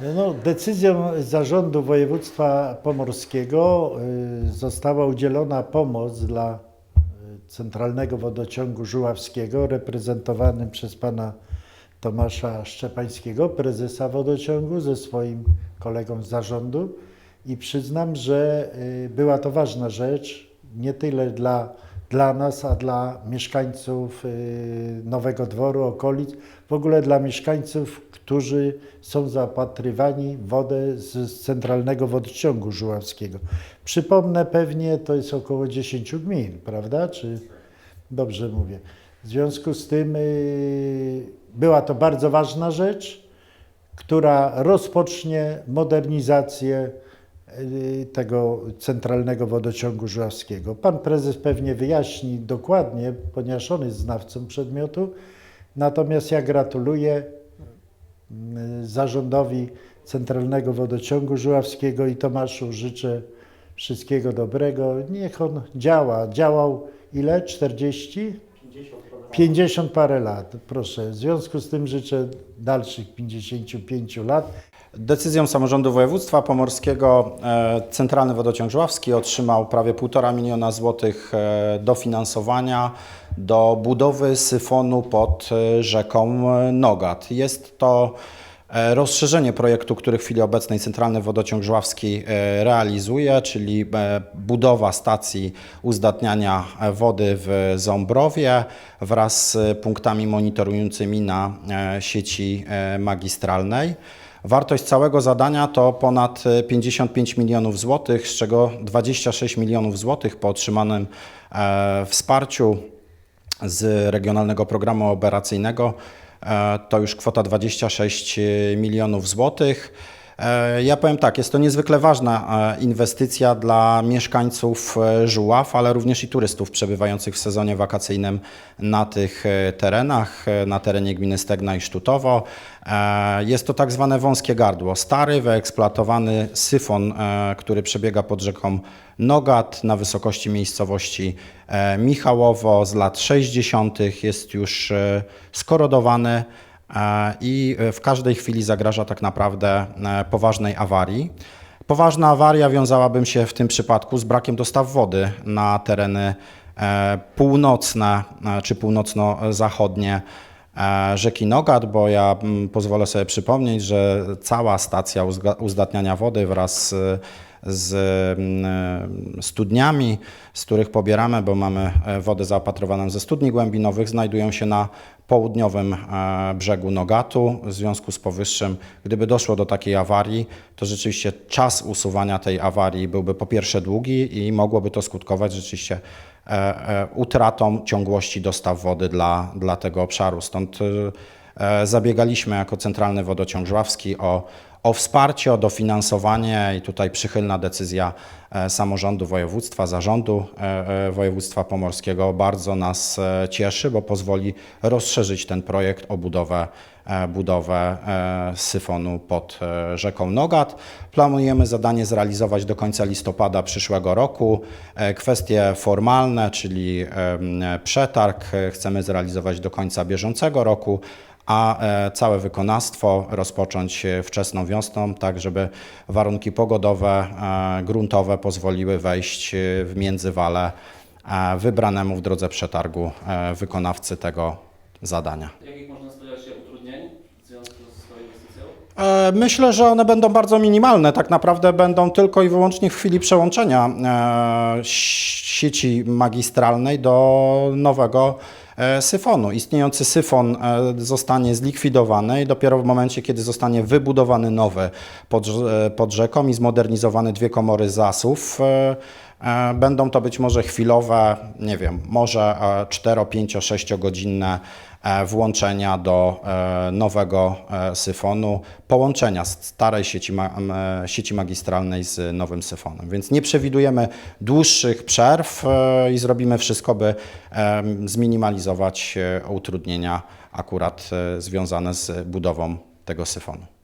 No, decyzją Zarządu Województwa Pomorskiego y, została udzielona pomoc dla y, Centralnego Wodociągu Żuławskiego, reprezentowanym przez pana Tomasza Szczepańskiego, prezesa wodociągu, ze swoim kolegą z zarządu. I przyznam, że y, była to ważna rzecz, nie tyle dla, dla nas, a dla mieszkańców y, Nowego Dworu, okolic, w ogóle dla mieszkańców, którzy są zaopatrywani w wodę z, Centralnego Wodociągu Żuławskiego. Przypomnę pewnie, to jest około 10 gmin, prawda? Czy dobrze mówię? W związku z tym y, była to bardzo ważna rzecz, która rozpocznie modernizację tego centralnego wodociągu żuławskiego. Pan prezes pewnie wyjaśni dokładnie, ponieważ on jest znawcą przedmiotu. Natomiast ja gratuluję y, zarządowi Centralnego Wodociągu Żuławskiego i Tomaszu życzę wszystkiego dobrego. Niech on działa. Działał ile? 40? 50 parę lat, proszę. W związku z tym życzę dalszych 55 lat. Decyzją samorządu województwa pomorskiego e, Centralny Wodociąg Żławski otrzymał prawie 1,5 miliona złotych e, dofinansowania do budowy syfonu pod e, rzeką Nogat. Jest to rozszerzenie projektu, który w chwili obecnej Centralny Wodociąg Żławski e, realizuje, czyli e, budowa stacji uzdatniania e, wody w Ząbrowie wraz z punktami monitorującymi na e, sieci e, magistralnej. Wartość całego zadania to ponad e, 55 milionów złotych, z czego 26 milionów złotych po otrzymanym e, wsparciu z Regionalnego Programu Operacyjnego e, to już kwota 26 milionów złotych. E, Ja powiem tak, jest to niezwykle ważna e, inwestycja dla mieszkańców e, Żuław, ale również i turystów przebywających w sezonie wakacyjnym na tych terenach, na terenie gminy Stegna i Sztutowo. Jest to tak zwane wąskie gardło, stary, wyeksploatowany syfon, który przebiega pod rzeką Nogat na wysokości miejscowości Michałowo z lat 60. jest już skorodowany i w każdej chwili zagraża tak naprawdę e, poważnej awarii. Poważna awaria wiązałaby się w tym przypadku z brakiem dostaw wody na tereny e, północne e, czy północno-zachodnie e, rzeki Nogat, bo ja mm, pozwolę sobie przypomnieć, że cała stacja uzdatniania wody wraz z, z mm, studniami, z których pobieramy, bo mamy e, wodę zaopatrowaną ze studni głębinowych, znajdują się na południowym e, brzegu Nogatu. W związku z powyższym, gdyby doszło do takiej awarii, to rzeczywiście czas usuwania tej awarii byłby po pierwsze długi i mogłoby to skutkować rzeczywiście e, e, utratą ciągłości dostaw wody dla, dla tego obszaru. Stąd e, zabiegaliśmy jako Centralny Wodociąg Żławski o, o wsparcie, o dofinansowanie i tutaj przychylna decyzja e, samorządu województwa, zarządu e, e, województwa pomorskiego bardzo nas cieszy, bo pozwoli rozszerzyć ten projekt o budowę, budowę syfonu pod rzeką Nogat. Planujemy zadanie zrealizować do końca listopada przyszłego roku. Kwestie formalne, czyli przetarg, chcemy zrealizować do końca bieżącego roku a e, całe wykonawstwo rozpocząć wczesną wiosną, tak żeby warunki pogodowe, e, gruntowe pozwoliły wejść w międzywale e, wybranemu w drodze przetargu wykonawcy tego zadania. Jakich można spodziewać się utrudnień w związku z tą inwestycją? Myślę, że one będą bardzo minimalne. Tak naprawdę będą tylko i wyłącznie w chwili przełączenia sieci magistralnej do nowego syfonu. Istniejący syfon e, zostanie zlikwidowany i dopiero w momencie, kiedy zostanie wybudowany nowy pod, e, pod rzeką i zmodernizowany dwie komory zasów, e, e, będą to być może chwilowe, nie wiem, może 4, 5, 6 godzinne e, włączenia do e, nowego e, syfonu, połączenia starej sieci, e, sieci magistralnej z nowym syfonem. Więc nie przewidujemy dłuższych przerw e, i zrobimy wszystko, by e, zminimalizować e, utrudnienia akurat e, związane z budową tego syfonu.